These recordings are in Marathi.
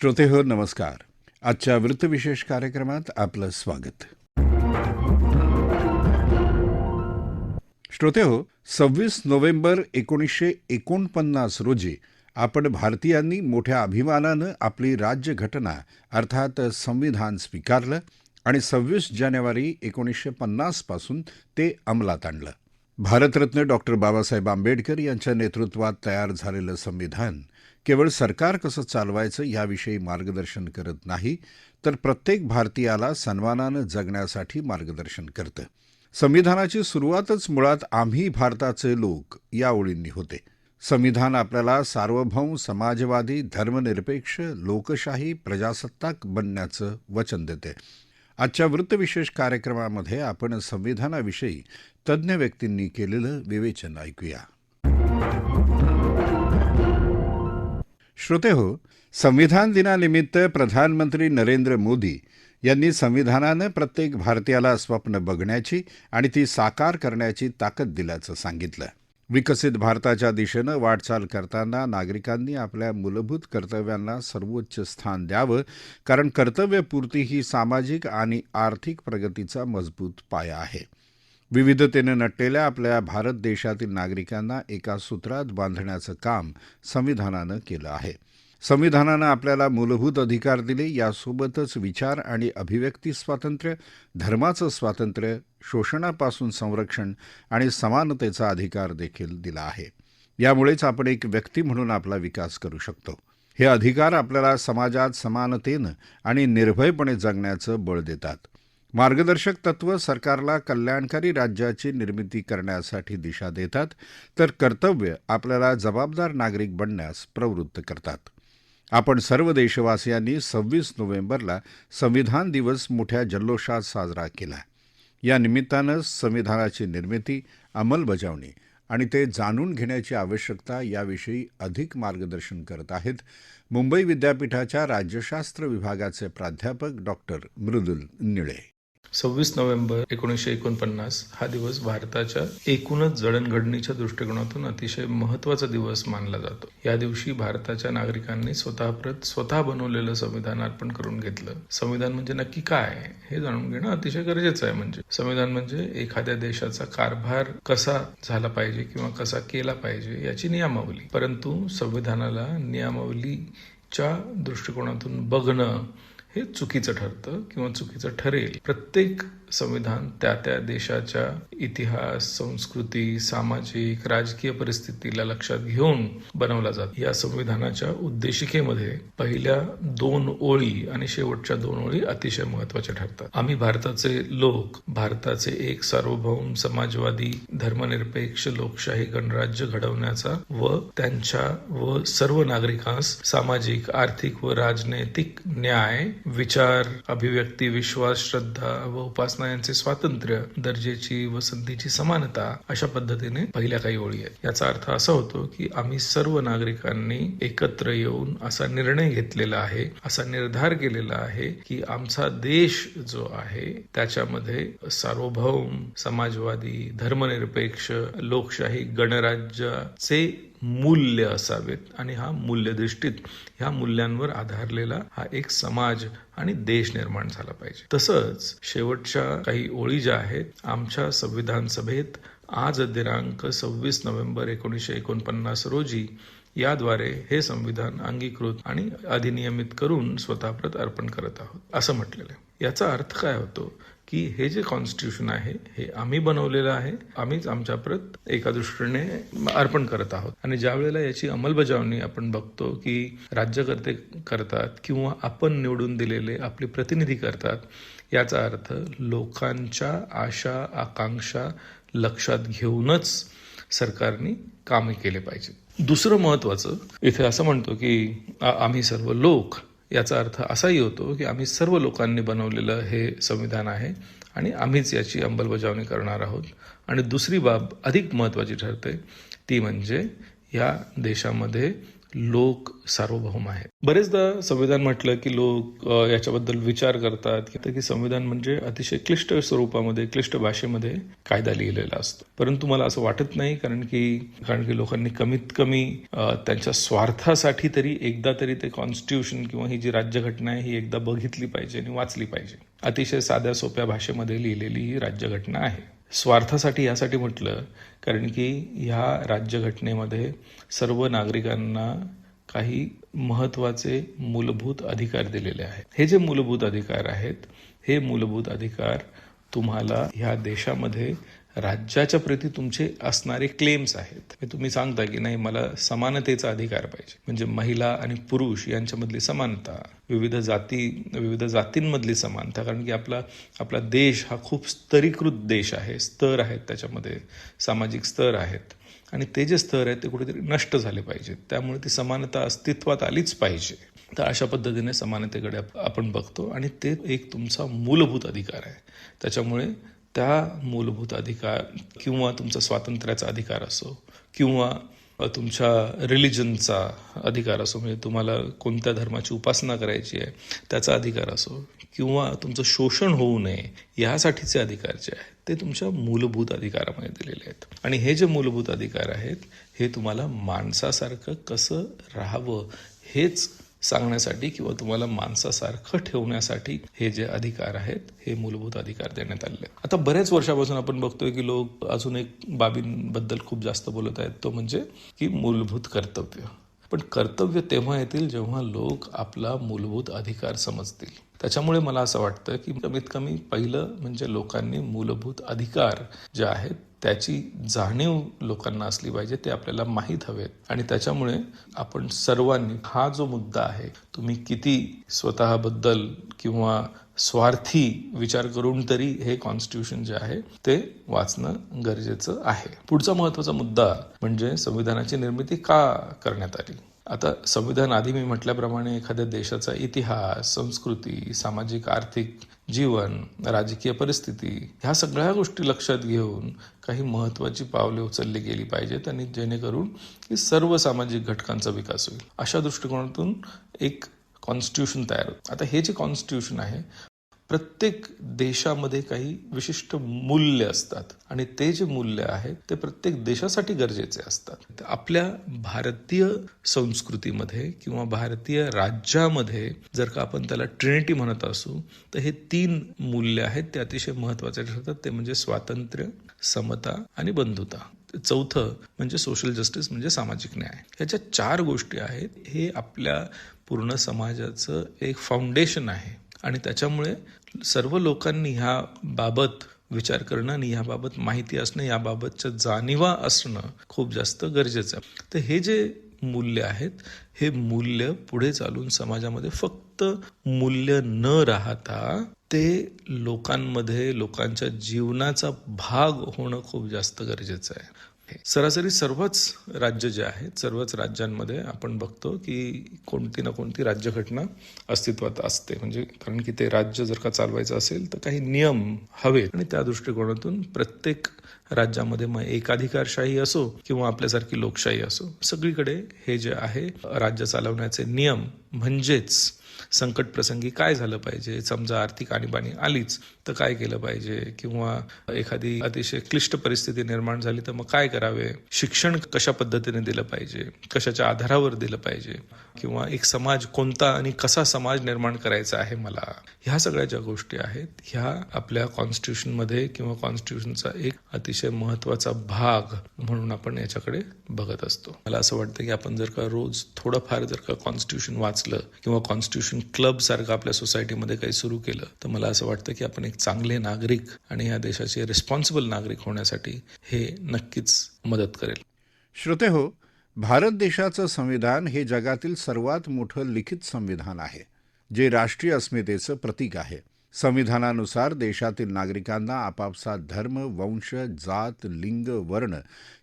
श्रोते हो नमस्कार. आजच्या वृत्तविशेष कार्यक्रमात आपलं स्वागत. श्रोते हो सव्वीस नोव्हेंबर एकोणीसशे एकोणपन्नास रोजी आपण भारतीयांनी मोठ्या अभिमानानं आपली राज्यघटना अर्थात संविधान स्वीकारलं आणि सव्वीस जानेवारी एकोणीसशे पन्नासपासून ते अंमलात आणलं. भारतरत्न डॉक्टर बाबासाहेब आंबेडकर यांच्या नेतृत्वात तयार झालेलं संविधान केवळ सरकार कसं चालवायचं याविषयी मार्गदर्शन करत नाही तर प्रत्येक भारतीयाला सन्मानानं जगण्यासाठी मार्गदर्शन करतं. संविधानाची सुरुवातच मुळात आम्ही भारताचे लोक या ओळींनी होते. संविधान आपल्याला सार्वभौम समाजवादी धर्मनिरपेक्ष लोकशाही प्रजासत्ताक बनण्याचं वचन देते. आजच्या वृत्तविशेष कार्यक्रमामध्ये आपण संविधानाविषयी तज्ज्ञ व्यक्तींनी केलेलं विवेचन ऐकूया. श्रोते हो संविधान दिनानिमित्त प्रधानमंत्री नरेंद्र मोदी यांनी संविधानानं प्रत्येक भारतीयाला स्वप्न बघण्याची आणि ती साकार करण्याची ताकद दिल्याचं सांगितलं. विकसित भारताच्या दिशेनं वाटचाल करताना नागरिकांनी आपल्या मूलभूत कर्तव्यांना सर्वोच्च स्थान द्यावं कारण कर्तव्यपूर्ती ही सामाजिक आणि आर्थिक प्रगतीचा मजबूत पाया आहे. विविधतेनं नटलेल्या आपल्या भारत देशातील नागरिकांना एका सूत्रात बांधण्याचं काम संविधानानं केलं आहे. संविधानानं आपल्याला मूलभूत अधिकार दिले यासोबतच विचार आणि अभिव्यक्ती स्वातंत्र्य धर्माचं स्वातंत्र्य शोषणापासून संरक्षण आणि समानतेचा अधिकार देखील दिला आहे. यामुळेच आपण एक व्यक्ती म्हणून आपला विकास करू शकतो. हे अधिकार आपल्याला समाजात समानतेनं आणि निर्भयपणे जगण्याचं बळ देतात. मार्गदर्शक तत्व सरकारला कल्याणकारी राज्याची निर्मिती करण्यासाठी दिशा देतात तर कर्तव्य आपल्याला जबाबदार नागरिक बनण्यास प्रवृत्त करतात. आपण सर्व देशवासियांनी सव्वीस नोव्हेंबरला संविधान दिवस मोठ्या जल्लोषात साजरा केला. या निमित्तानं संविधानाची निर्मिती अंमलबजावणी आणि ते जाणून घेण्याची आवश्यकता याविषयी अधिक मार्गदर्शन करत आहेत मुंबई विद्यापीठाच्या राज्यशास्त्र विभागाचे प्राध्यापक डॉक्टर मृदुल निळे. सव्वीस नोव्हेंबर एकोणीसशे एकोणपन्नास हा दिवस भारताच्या एकूणच जडणघडणीच्या दृष्टिकोनातून अतिशय महत्त्वाचा दिवस मानला जातो. या दिवशी भारताच्या नागरिकांनी स्वतःप्रत स्वतः बनवलेलं संविधान अर्पण करून घेतलं. संविधान म्हणजे नक्की काय हे जाणून घेणं अतिशय गरजेचं आहे म्हणजे. संविधान म्हणजे एखाद्या देशाचा कारभार कसा झाला पाहिजे किंवा कसा केला पाहिजे याची नियमावली. परंतु संविधानाला नियमावलीच्या दृष्टिकोनातून बघणं हे चुकीचं ठरतं किंवा चुकीचं ठरेल. प्रत्येक संविधान त्या त्या देशाच्या इतिहास संस्कृती सामाजिक राजकीय परिस्थितीला लक्षात घेऊन बनवला जातो. या संविधानाच्या उद्देशिकेमध्ये पहिल्या दोन ओळी आणि शेवटच्या दोन ओळी अतिशय महत्त्वाच्या ठरतात. आम्ही भारताचे लोक भारताचे एक सार्वभौम समाजवादी धर्मनिरपेक्ष लोकशाही गणराज्य घडवण्याचा व त्यांच्या व सर्व नागरिकांस सामाजिक आर्थिक व राजनैतिक न्याय विचार अभिव्यक्ती विश्वास श्रद्धा व उपासना यांचे स्वातंत्र्य दर्जेची व संधीची समानता अशा पद्धतीने पहिल्या काही ओळी आहेत. याचा अर्थ असा होतो की आम्ही सर्व नागरिकांनी एकत्र येऊन असा निर्णय घेतलेला आहे असा निर्धार केलेला आहे की आमचा देश जो आहे त्याच्यामध्ये सार्वभौम समाजवादी धर्मनिरपेक्ष लोकशाही गणराज्याचे मूल्य असावेत आणि हा मूल्यदृष्टीत ह्या मूल्यांवर आधारलेला हा एक समाज आणि देश निर्माण झाला पाहिजे. तसंच शेवटच्या काही ओळी ज्या आहेत आमच्या संविधान सभेत आज दिनांक सव्वीस नोव्हेंबर एकोणीसशे एकोणपन्नास रोजी याद्वारे हे संविधान अंगीकृत आणि अधिनियमित करून स्वतःप्रत अर्पण करत आहोत. असं म्हटलेलं आहे. याचा अर्थ काय होतो की हे जे कॉन्स्टिट्यूशन आहे हे आम्ही बनवलेलं आहे आम्हीच आमच्या प्रत एका दृष्टीने अर्पण करत आहोत. आणि ज्या वेळेला याची अंमलबजावणी आपण बघतो की राज्यकर्ते करतात किंवा आपण निवडून दिलेले आपले प्रतिनिधी करतात याचा अर्थ लोकांच्या आशा आकांक्षा लक्षात घेऊनच सरकारने कामे केले पाहिजे दुसरं महत्वाचं इथे असं म्हणतो की आम्ही सर्व लोक याचा अर्थ असाही होतो की आम्ही सर्व लोकांनी बनवलेलं हे संविधान आहे आणि आम्हीच याची अंमलबजावणी करणार आहोत. आणि दुसरी बाब अधिक महत्त्वाची ठरते ती म्हणजे या देशामध्ये लोक सार्वभौम आहेत. बरेचदा संविधान म्हटलं की लोक याच्याबद्दल विचार करतात की की संविधान म्हणजे अतिशय क्लिष्ट स्वरूपामध्ये क्लिष्ट भाषेमध्ये कायदा लिहिलेला असतो. परंतु मला असं वाटत नाही कारण की कारण की लोकांनी कमीत कमी त्यांच्या स्वार्थासाठी तरी एकदा तरी ते कॉन्स्टिट्यूशन किंवा ही जी राज्यघटना आहे ही एकदा बघितली पाहिजे आणि वाचली पाहिजे. अतिशय साध्या सोप्या भाषेमध्ये लिहिलेली ही राज्यघटना आहे. स्वार्थासाठी यासाठी म्हटलं कारण की ह्या राज्यघटनेमध्ये सर्व नागरिकांना काही महत्त्वाचे मूलभूत अधिकार दिलेले आहेत. हे जे मूलभूत अधिकार आहेत हे मूलभूत अधिकार तुम्हाला ह्या देशामध्ये राज्याच्या प्रती तुमचे असणारे क्लेम्स आहेत. तुम्ही सांगता की नाही मला समानतेचा अधिकार पाहिजे. म्हणजे महिला आणि पुरुष यांच्यामधली समानता विविध जाती विविध जातींमधली समानता कारण की आपला आपला देश हा खूप स्तरीकृत देश आहे. स्तर आहेत त्याच्यामध्ये सामाजिक स्तर आहेत. आणि ते जे स्तर आहेत ते कुठेतरी नष्ट झाले पाहिजेत. त्यामुळे ती समानता अस्तित्वात आलीच पाहिजे. तर अशा पद्धतीने समानतेकडे आपण बघतो. आणि ते एक तुमचा मूलभूत अधिकार आहे. त्याच्यामुळे त्या मूलभूत अधिकार किंवा तुमचा स्वातंत्र्याचा अधिकार असो किंवा तुमच्या रिलिजनचा अधिकार असो म्हणजे तुम्हाला कोणत्या धर्माची उपासना करायची आहे त्याचा अधिकार असो किंवा तुमचं शोषण होऊ नये यासाठीचे अधिकार जे आहेत ते तुमच्या मूलभूत अधिकारामध्ये दिलेले आहेत. आणि हे जे मूलभूत अधिकार आहेत हे तुम्हाला माणसासारखं कसं राहावं हेच सांगण्यासाठी किंवा तुम्हाला माणसासारखं ठेवण्यासाठी हे जे अधिकार आहेत हे मूलभूत अधिकार देण्यात आलेले आता बऱ्याच वर्षापासून आपण बघतोय की लोक अजून एक बाबींबद्दल खूप जास्त बोलत आहेत. तो म्हणजे की मूलभूत कर्तव्य. पण कर्तव्य तेव्हा येतील जेव्हा लोक आपला मूलभूत अधिकार समजतील. त्याच्यामुळे मला असं वाटतं की कमीत कमी पहिलं म्हणजे लोकांनी मूलभूत अधिकार जे आहेत त्याची जाणीव लोकांना असली पाहिजे ते आपल्याला माहीत हवेत. आणि त्याच्यामुळे आपण सर्वांनी हा जो मुद्दा आहे तुम्ही किती स्वतःबद्दल किंवा स्वार्थी विचार करून तरी हे कॉन्स्टिट्यूशन जे आहे ते वाचणं गरजेचं आहे. पुढचा महत्त्वाचा मुद्दा म्हणजे संविधानाची निर्मिती का करण्यात आली? आता संविधान आधी मी म्हटल्याप्रमाणे एखाद्या देशाचा इतिहास संस्कृती सामाजिक आर्थिक जीवन राजकीय परिस्थिती ह्या सगळ्या गोष्टी लक्षात घेऊन काही महत्वाची पावले उचलली गेली पाहिजेत आणि जेणेकरून की सर्व सामाजिक घटकांचा विकास होईल. अशा दृष्टिकोनातून एक कॉन्स्टिट्यूशन तयार होतं आता हे जे कॉन्स्टिट्यूशन आहे प्रत्येक देशामध्ये काही विशिष्ट मूल्य असतात आणि ते जे मूल्य आहेत ते प्रत्येक देशासाठी गरजेचे असतात. आपल्या भारतीय संस्कृतीमध्ये किंवा भारतीय राज्यामध्ये जर का आपण त्याला ट्रिनिटी म्हणत असू तर हे तीन मूल्य आहेत ते अतिशय महत्त्वाचे ठरतात. ते म्हणजे स्वातंत्र्य समता आणि बंधुता. चौथं म्हणजे सोशल जस्टिस म्हणजे सामाजिक न्याय. ह्याच्या चार गोष्टी आहेत हे आपल्या पूर्ण समाजाचं एक फाउंडेशन आहे. आणि त्याच्यामुळे सर्व लोकांनी ह्या बाबत विचार करणं आणि याबाबत माहिती असणं याबाबतच्या जाणीवा असणं खूप जास्त गरजेचं आहे. तर हे जे मूल्य आहेत हे मूल्य पुढे चालून समाजामध्ये फक्त मूल्य न राहता ते लोकांमध्ये लोकांच्या जीवनाचा भाग होणं खूप जास्त गरजेचं आहे. सरासरी सर्वच राज्य जे आहेत सर्वच राज्यांमध्ये आपण बघतो की कोणती ना कोणती राज्यघटना अस्तित्वात असते. म्हणजे कारण की ते राज्य जर का चालवायचं असेल तर काही नियम हवेत. आणि त्या दृष्टिकोनातून प्रत्येक राज्यामध्ये मग एकाधिकारशाही असो किंवा आपल्यासारखी लोकशाही असो सगळीकडे हे जे आहे राज्य चालवण्याचे नियम म्हणजेच संकट प्रसंगी काय झालं पाहिजे? समजा आर्थिक आणीबाणी आलीच तर काय केलं पाहिजे? किंवा एखादी अतिशय क्लिष्ट परिस्थिती निर्माण झाली तर मग काय करावे? शिक्षण कशा पद्धतीने दिलं पाहिजे? कशाच्या आधारावर दिलं पाहिजे? किंवा एक समाज कोणता आणि कसा समाज निर्माण करायचा आहे मला? ह्या सगळ्या ज्या गोष्टी आहेत ह्या आपल्या कॉन्स्टिट्यूशनमध्ये किंवा कॉन्स्टिट्यूशनचा एक अतिशय महत्त्वाचा भाग म्हणून आपण याच्याकडे बघत असतो. मला असं वाटतं की आपण जर का रोज थोडंफार जर का कॉन्स्टिट्यूशन वाचलं किंवा कॉन्स्टिट्यूशन क्लब सारखं आपल्या सोसायटीमध्ये काही सुरू केलं तर मला असं वाटतं की आपण एक चांगले नागरिक आणि या देशाचे रिस्पॉन्सिबल नागरिक होण्यासाठी हे नक्कीच मदत करेल. श्रोते हो भारत देशाचं संविधान हे जगातील सर्वात मोठं लिखित संविधान आहे जे राष्ट्रीय अस्मितेचं प्रतीक आहे. संविधानानुसार देशातील नागरिकांना आपापसात धर्म वंश जात लिंग वर्ण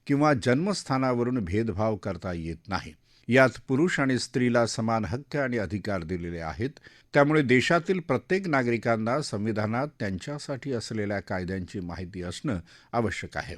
किंवा जन्मस्थानावरून भेदभाव करता येत नाही. यात पुरुष आणि स्त्रीला समान हक्क आणि अधिकार दिलेले आहेत. त्यामुळे देशातील प्रत्येक नागरिकांना संविधानात त्यांच्यासाठी असलेल्या कायद्यांची माहिती असणं आवश्यक आहे.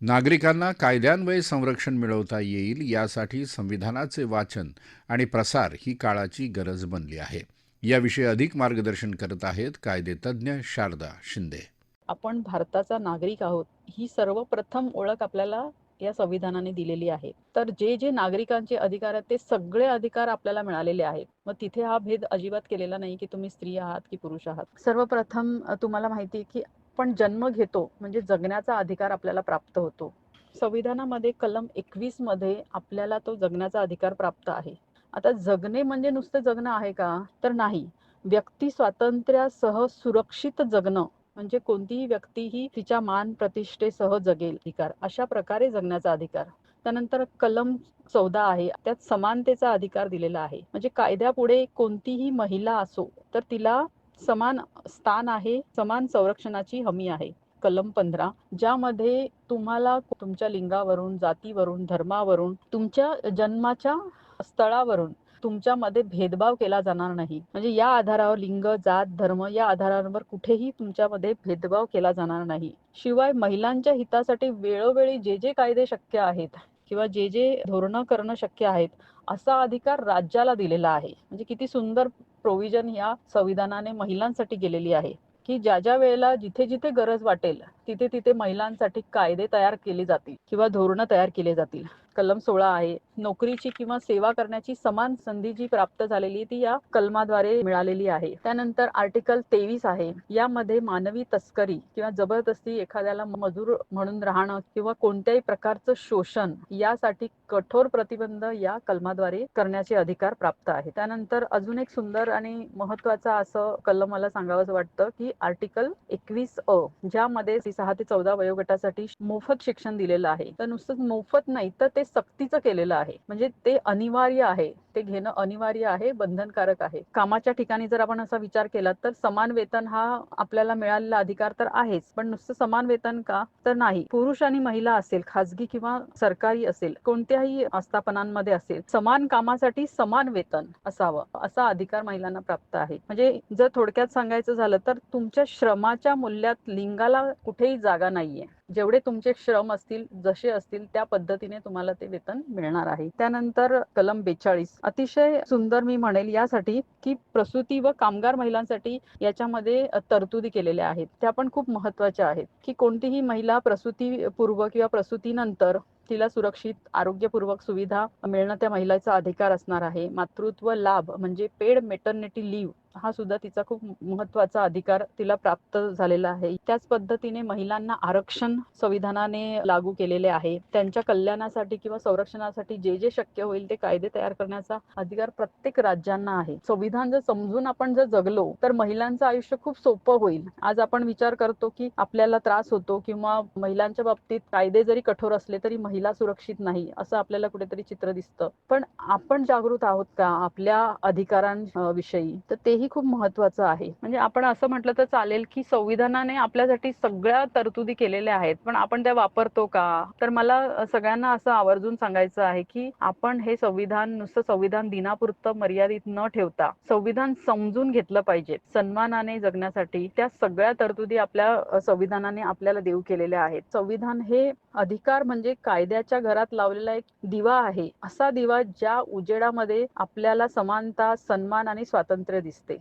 नागरिकांना कायद्यान्वये संरक्षण मिळवता येईल यासाठी संविधानाचे वाचन आणि प्रसार ही काळाची गरज बनली आहे. याविषयी अधिक मार्गदर्शन करत आहेत कायदेतज्ञ शारदा शिंदे. आपण भारताचा नागरिक आहोत. ही सर्वप्रथम ओळख आपल्याला या संविधानाने दिलेली आहे. तर जे जे नागरिकांचे अधिकार आहेत ते सगळे अधिकार आपल्याला मिळालेले आहेत. मग तिथे हा भेद अजिबात केलेला नाही की तुम्ही स्त्री आहात की पुरुष आहात. सर्वप्रथम तुम्हाला माहिती आहे की आपण जन्म घेतो म्हणजे जगण्याचा अधिकार आपल्याला प्राप्त होतो. संविधानामध्ये कलम एकवीसमध्ये आपल्याला तो जगण्याचा अधिकार प्राप्त आहे. आता जगणे म्हणजे नुसतं जगणं आहे का? तर नाही. व्यक्ती स्वातंत्र्यासह सुरक्षित जगणं म्हणजे कोणतीही व्यक्ती ही तिच्या मान प्रतिष्ठेसह जगेल अधिकार. अशा प्रकारे जगण्याचा अधिकार. त्यानंतर कलम चौदा आहे. त्यात समानतेचा अधिकार दिलेला आहे. म्हणजे कायद्यापुढे कोणतीही महिला असो तर तिला समान स्थान आहे समान संरक्षणाची हमी आहे. कलम पंधरा. ज्यामध्ये तुम्हाला तुमच्या लिंगावरून जातीवरून धर्मावरून तुमच्या जन्माच्या स्थळावरून तुमच्यामध्ये भेदभाव केला जाणार नाही. म्हणजे या आधारावर लिंग जात धर्म या आधारावर कुठेही तुमच्यामध्ये भेदभाव केला जाणार नाही. शिवाय महिलांच्या हितासाठी वेळोवेळी जे जे कायदे शक्य आहेत किंवा जे जे धोरणं करणं शक्य आहेत असा अधिकार राज्याला दिलेला आहे. म्हणजे किती सुंदर प्रोव्हिजन या संविधानाने महिलांसाठी केलेली आहे. की ज्या ज्या वेळेला जिथे जिथे गरज वाटेल तिथे तिथे महिलांसाठी कायदे तयार केले जातील किंवा धोरणं तयार केले जातील. कलम सोळा आहे. नोकरीची किंवा सेवा करण्याची समान संधी जी प्राप्त झालेली ती या कलमाद्वारे मिळालेली आहे. त्यानंतर आर्टिकल तेवीस आहे. यामध्ये मानवी तस्करी किंवा जबरदस्ती एखाद्याला मजूर म्हणून राहणं किंवा कोणत्याही प्रकारचं शोषण यासाठी कठोर प्रतिबंध या कलमाद्वारे करण्याचे अधिकार प्राप्त आहे त्यानंतर अजून एक सुंदर आणि महत्त्वाचा असं कलम मला सांगावं वाटतं की आर्टिकल एकवीस अ ज्यामध्ये सहा ते चौदा वयोगटासाठी मोफत शिक्षण दिलेलं आहे. तर नुसतं मोफत नाही तर ते सक्तीचं केलेलं आहे. म्हणजे ते अनिवार्य आहे. ते घेणं अनिवार्य आहे बंधनकारक आहे. कामाच्या ठिकाणी जर आपण असा विचार केला तर समान वेतन हा आपल्याला मिळालेला अधिकार तर आहेच पण नुसतं समान वेतन का? तर नाही. पुरुष आणि महिला असेल खाजगी किंवा सरकारी असेल कोणत्याही आस्थापनांमध्ये असेल समान कामासाठी समान वेतन असावं असा अधिकार महिलांना प्राप्त आहे. म्हणजे जर थोडक्यात सांगायचं झालं तर तुमच्या श्रमाच्या मूल्यात लिंगाला कुठेही जागा नाहीये. जेवढे तुमचे श्रम असतील जसे असतील त्या पद्धतीने तुम्हाला ते वेतन मिळणार आहे. त्यानंतर कलम बेचाळीस. अतिशय सुंदर मी म्हणेल यासाठी की प्रसूती व कामगार महिलांसाठी याच्यामध्ये तरतुदी केलेल्या आहेत. त्या पण खूप महत्त्वाच्या आहेत की कोणतीही महिला प्रसूती पूर्व किंवा प्रसूतीनंतर तिला सुरक्षित आरोग्यपूर्वक सुविधा मिळणं त्या महिलेचा अधिकार असणार आहे. मातृत्व लाभ म्हणजे पेड मेटर्निटी लिव्ह हा सुद्धा तिचा खूप महत्त्वाचा अधिकार तिला प्राप्त झालेला आहे. त्याच पद्धतीने महिलांना आरक्षण संविधानाने लागू केलेले आहे. त्यांच्या कल्याणासाठी किंवा संरक्षणासाठी जे जे शक्य होईल ते कायदे तयार करण्याचा अधिकार प्रत्येक राज्यांना आहे. संविधान जर समजून आपण जर जगलो तर महिलांचं आयुष्य खूप सोपं होईल. आज आपण विचार करतो की आपल्याला त्रास होतो किंवा महिलांच्या बाबतीत कायदे जरी कठोर असले तरी महिला सुरक्षित नाही असं आपल्याला कुठेतरी चित्र दिसतं. पण आपण जागृत आहोत का आपल्या अधिकारांविषयी? तर तेही खूप महत्वाचं आहे. म्हणजे आपण असं म्हटलं तर चालेल की संविधानाने आपल्यासाठी सगळ्या तरतुदी केलेल्या आहेत. पण आपण त्या वापरतो का? तर मला सगळ्यांना असं आवर्जून सांगायचं आहे की आपण हे संविधान नुसतं संविधान दिनापुरतं मर्यादित न ठेवता संविधान समजून घेतलं पाहिजे. सन्मानाने जगण्यासाठी त्या सगळ्या तरतुदी आपल्या संविधानाने आपल्याला देऊ केलेल्या आहेत. संविधान हे अधिकार म्हणजे कायद्याच्या घरात लावलेला एक दिवा आहे. असा दिवा ज्या उजेडामध्ये आपल्याला समानता सन्मान आणि स्वातंत्र्य दिसते.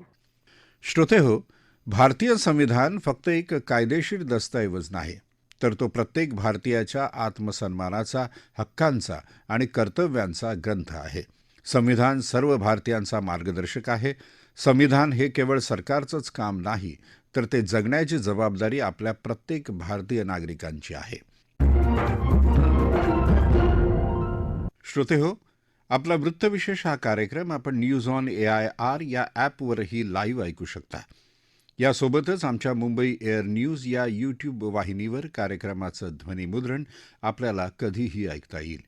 श्रोते हो भारतीय संविधान फक्त एक कायदेशीर दस्तऐवज नाही तर तो प्रत्येक भारतीयाच्या आत्मसन्मानाचा हक्कांचा आणि कर्तव्यांचा ग्रंथ आहे. संविधान सर्व भारतीयांचा मार्गदर्शक आहे. संविधान हे केवळ सरकारचंच काम नाही तर ते जगण्याची जबाबदारी आपल्या प्रत्येक भारतीय नागरिकांची आहे. श्रोते हो आपला वृत्तविशेष हा कार्यक्रम आपण news on A I R या ॲपवरही लाईव्ह ऐकू शकता. यासोबतच आमच्या मुंबई एअर न्यूज या यूट्यूब वाहिनीवर कार्यक्रमाचं ध्वनिमुद्रण आपल्याला कधीही ऐकता येईल.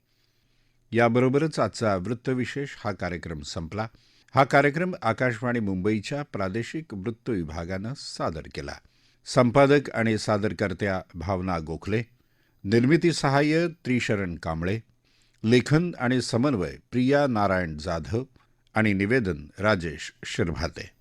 याबरोबरच आजचा वृत्तविशेष हा कार्यक्रम संपला. हा कार्यक्रम आकाशवाणी मुंबईच्या प्रादेशिक वृत्त विभागानं सादर केला. संपादक आणि सादरकर्त्या भावना गोखले. निर्मिती सहाय्य त्रिशरण कांबळे. लेखन आणि समन्वय प्रिया नारायण जाधव आणि निवेदन राजेश शिरभाते.